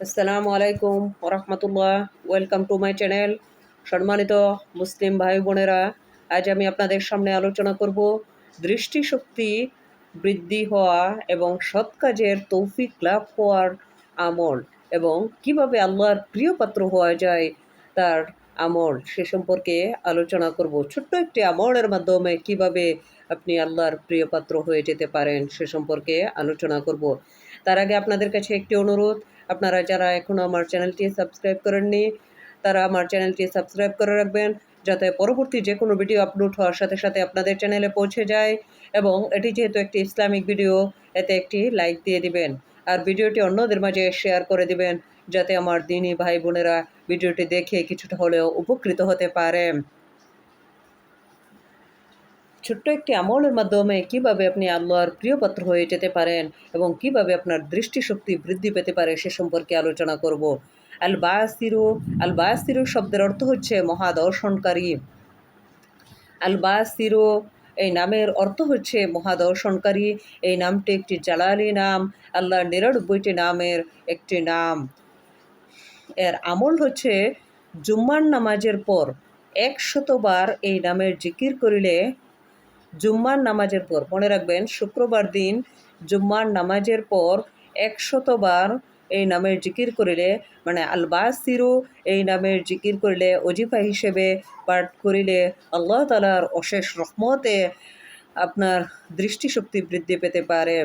আসসালামু আলাইকুম ওরহমতুল্লাহ ওয়েলকাম টু মাই চ্যানেল সম্মানিত মুসলিম ভাই বোনেরা, আজ আমি আপনাদের সামনে আলোচনা করব দৃষ্টিশক্তি বৃদ্ধি হওয়া এবং সৎ কাজের তৌফিক লাভ হওয়ার আমল এবং কীভাবে আল্লাহর প্রিয় পাত্র হওয়া যায় তার আমল সে সম্পর্কে আলোচনা করব। ছোট্ট একটি আমলের মাধ্যমে কীভাবে আপনি আল্লাহর প্রিয় পাত্র হয়ে যেতে পারেন সে সম্পর্কে আলোচনা করব। তার আগে আপনাদের কাছে একটি অনুরোধ আপনারা যারা এখনও আমার চ্যানেলটি সাবস্ক্রাইব করেননি, তারা আমার চ্যানেলটি সাবস্ক্রাইব করে রাখবেন, যাতে পরবর্তী যে কোনো ভিডিও আপলোড হওয়ার সাথে সাথে আপনাদের চ্যানেলে পৌঁছে যায় এবং এটি যেহেতু একটি ইসলামিক ভিডিও, এতে একটি লাইক দিয়ে দিবেন আর ভিডিওটি অন্যদের মাঝে শেয়ার করে দিবেন, যাতে আমার দিনী ভাই বোনেরা ভিডিওটি দেখে কিছুটা হলেও উপকৃত হতে পারে। ছোট্ট একটি আমলের মাধ্যমে কীভাবে আপনি আল্লাহর প্রিয় পাত্র হয়ে যেতে পারেন এবং কীভাবে আপনার দৃষ্টিশক্তি বৃদ্ধি পেতে পারে সে সম্পর্কে আলোচনা করব। আল বাসিরু আল বাসিরু শব্দের অর্থ হচ্ছে মহাদর্শনকারী। আল বাসিরু এই নামের অর্থ হচ্ছে মহাদর্শনকারী। এই নামটি একটি জালালি নাম, আল্লাহর নিরানব্বইটি নামের একটি নাম। এর আমল হচ্ছে জুম্মার নামাজের পর একশতবার এই নামের জিকির করিলে জুম্মার নামাজের পর, মনে রাখবেন, শুক্রবার দিন জুম্মার নামাজের পর একশতবার এই নামের জিকির করিলে মানে আলবাসিরু এই নামের জিকির করিলে অজিফা হিসেবে পাঠ করিলে আল্লাহ তালার অশেষ রহমতে আপনার দৃষ্টিশক্তি বৃদ্ধি পেতে পারে।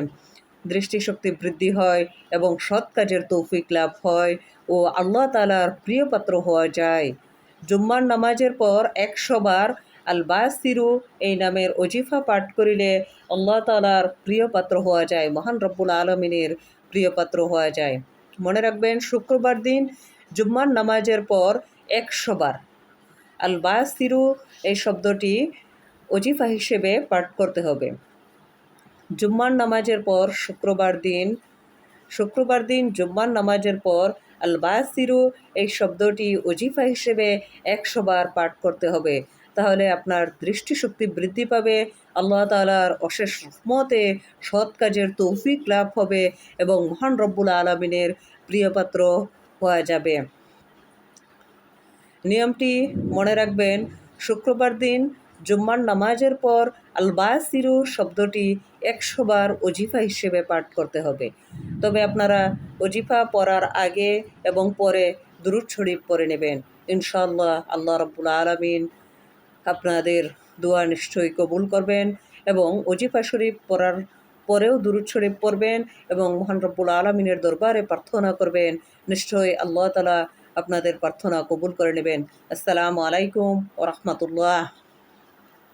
দৃষ্টিশক্তি বৃদ্ধি হয় এবং সৎ কাজের তৌফিক লাভ হয় ও আল্লাহ তালার প্রিয় পাত্র হওয়া যায়। জুম্মার নামাজের পর একশো বার আল বাসিরু এই নামের অজিফা পাঠ করিলে আল্লাহ তালার প্রিয় পাত্র হওয়া যায়, মহান রব্বুল আলমিনের প্রিয় পাত্র হওয়া যায়। মনে রাখবেন, শুক্রবার দিন জুম্মার নামাজের পর একশো বার আল বাসিরু এই শব্দটি অজিফা হিসেবে পাঠ করতে হবে। জুম্মার নামাজের পর শুক্রবার দিন শুক্রবার দিন জুম্মার নামাজের পর আল বাসিরু এই শব্দটি অজিফা হিসেবে একশো বার পাঠ করতে হবে। তাহলে আপনার দৃষ্টিশক্তি বৃদ্ধি পাবে। আল্লাহ তালার অশেষ রহমতে সৎ কাজের তৌফিক লাভ হবে এবং মহান রব্বুল আলমিনের প্রিয়পাত্র হওয়া যাবে। নিয়মটি মনে রাখবেন, শুক্রবার দিন জুম্মার নামাজের পর আলবাসিরু শব্দটি একশো বার অজিফা হিসেবে পাঠ করতে হবে। তবে আপনারা অজিফা পড়ার আগে এবং পরে দুরুদ শরীফ পরে নেবেন। ইনশাল্লাহ আল্লাহ রব্বুল আলমিন আপনাদের দোয়া নিশ্চয়ই কবুল করবেন এবং অজিফা শরীফ পড়ার পরেও দুরুদ শরীফ পড়বেন এবং মহান রব্বুল আলমিনের দরবারে প্রার্থনা করবেন। নিশ্চয়ই আল্লাহ তালা আপনাদের প্রার্থনা কবুল করে নেবেন। আসসালামু আলাইকুম ও রহমতুল্লাহ।